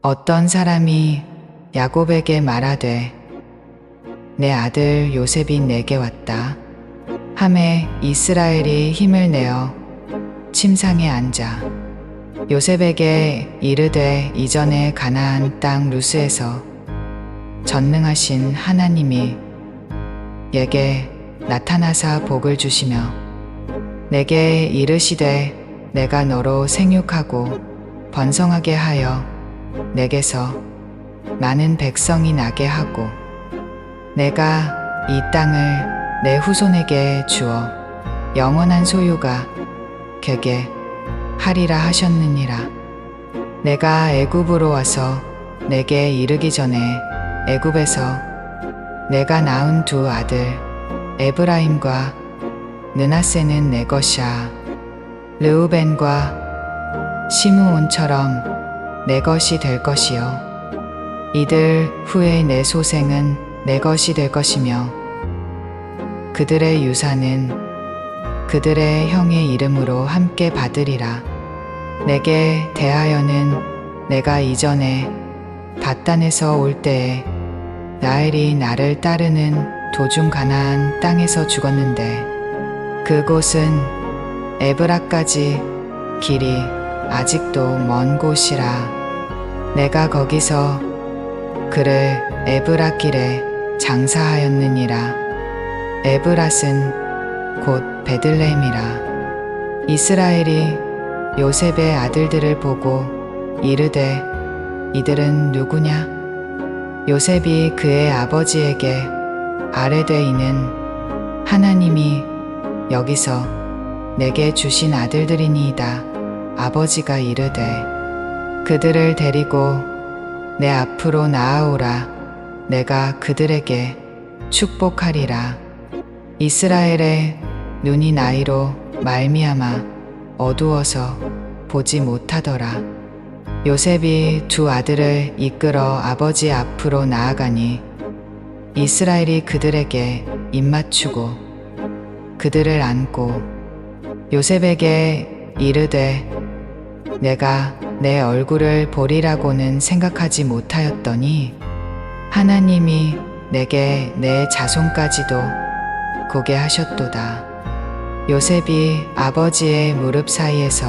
어떤 사람이 야곱에게 말하되 내 아들 요셉이 내게 왔다. 함에 이스라엘이 힘을 내어 침상에 앉아 요셉에게 이르되 이전에 가나안 땅 루스에서 전능하신 하나님이 예게 나타나사 복을 주시며 내게 이르시되 내가 너로 생육하고 번성하게 하여 내게서 많은 백성이 나게 하고 내가 이 땅을 내 후손에게 주어 영원한 소유가 걔게 하리라 하셨느니라. 내가 애굽으로 와서 내게 이르기 전에 애굽에서 내가 낳은 두 아들 에브라임과 느나세는 내 것이야. 르우벤과 시므온처럼 내 것이 될 것이요. 이들 후에 내 소생은 내 것이 될 것이며 그들의 유산은 그들의 형의 이름으로 함께 받으리라. 내게 대하여는 내가 이전에 바단에서 올 때에 나엘이 나를 따르는 도중 가나안 땅에서 죽었는데 그곳은 에브라까지 길이 아직도 먼 곳이라 내가 거기서 그를 에브라 길에 장사하였느니라. 에브랏은 곧 베들레헴이라. 이스라엘이 요셉의 아들들을 보고 이르되 이들은 누구냐? 요셉이 그의 아버지에게 아뢰되이는 하나님이 여기서 내게 주신 아들들이니이다. 아버지가 이르되 그들을 데리고 내 앞으로 나아오라. 내가 그들에게 축복하리라. 이스라엘의 눈이 나이로 말미암아 어두워서 보지 못하더라. 요셉이 두 아들을 이끌어 아버지 앞으로 나아가니 이스라엘이 그들에게 입맞추고 그들을 안고 요셉에게 이르되 내가 내 얼굴을 보리라고는 생각하지 못하였더니 하나님이 내게 내 자손까지도 보게 하셨도다. 요셉이 아버지의 무릎 사이에서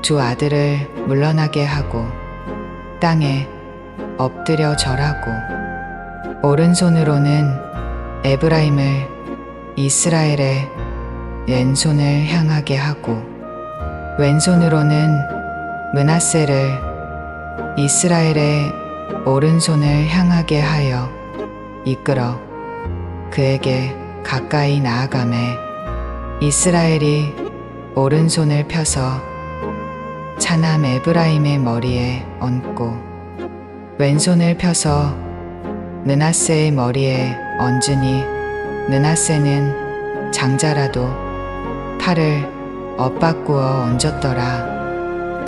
두 아들을 물러나게 하고 땅에 엎드려 절하고 오른손으로는 에브라임을 이스라엘의 왼손을 향하게 하고 왼손으로는 문하세를 이스라엘의 오른손을 향하게 하여 이끌어 그에게 가까이 나아가매 이스라엘이 오른손을 펴서 차남 에브라임의 머리에 얹고 왼손을 펴서 느나세의 머리에 얹으니 느나세는 장자라도 팔을 엇바꾸어 얹었더라.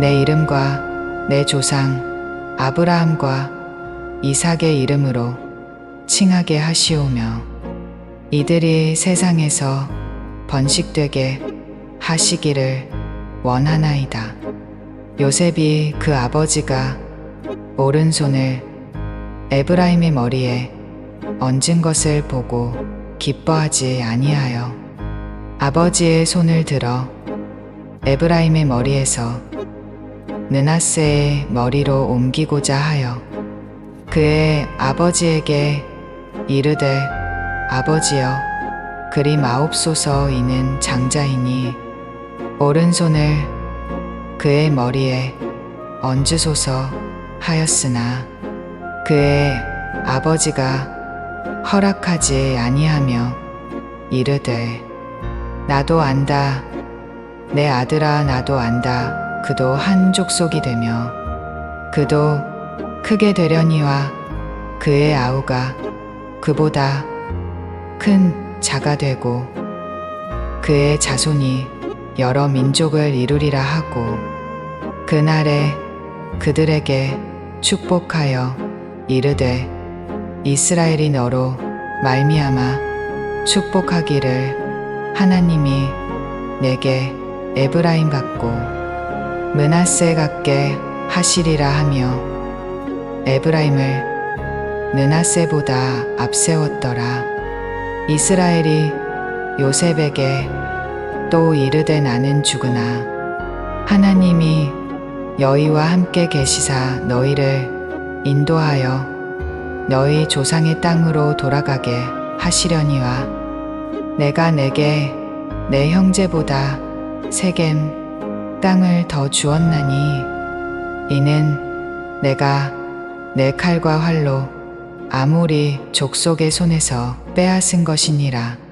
내 이름과 내 조상 아브라함과 이삭의 이름으로 칭하게 하시오며 이들이 세상에서 번식되게 하시기를 원하나이다. 요셉이 그 아버지가 오른손을 에브라임의 머리에 얹은 것을 보고 기뻐하지 아니하여 아버지의 손을 들어 에브라임의 머리에서 느나세의 머리로 옮기고자 하여 그의 아버지에게 이르되 아버지여 그리 마옵소서 이는 장자이니 오른손을 그의 머리에 얹으소서 하였으나 그의 아버지가 허락하지 아니하며 이르되 나도 안다. 내 아들아 나도 안다 그도 한 족속이 되며 그도 크게 되려니와 그의 아우가 그보다 큰 자가 되고 그의 자손이 여러 민족을 이루리라 하고 그날에 그들에게 축복하여 이르되 이스라엘이 너로 말미암아 축복하기를 하나님이 내게 에브라임 같고 문하세 같게 하시리라 하며 에브라임을 느나세보다 앞세웠더라. 이스라엘이 요셉에게 또 이르되 나는 죽으나 하나님이 너희와 함께 계시사 너희를 인도하여 너희 조상의 땅으로 돌아가게 하시려니와 내가 내게 내 형제보다 세겜 땅을 더 주었나니 이는 내가 내 칼과 활로 아무리 족속의 손에서 빼앗은 것이니라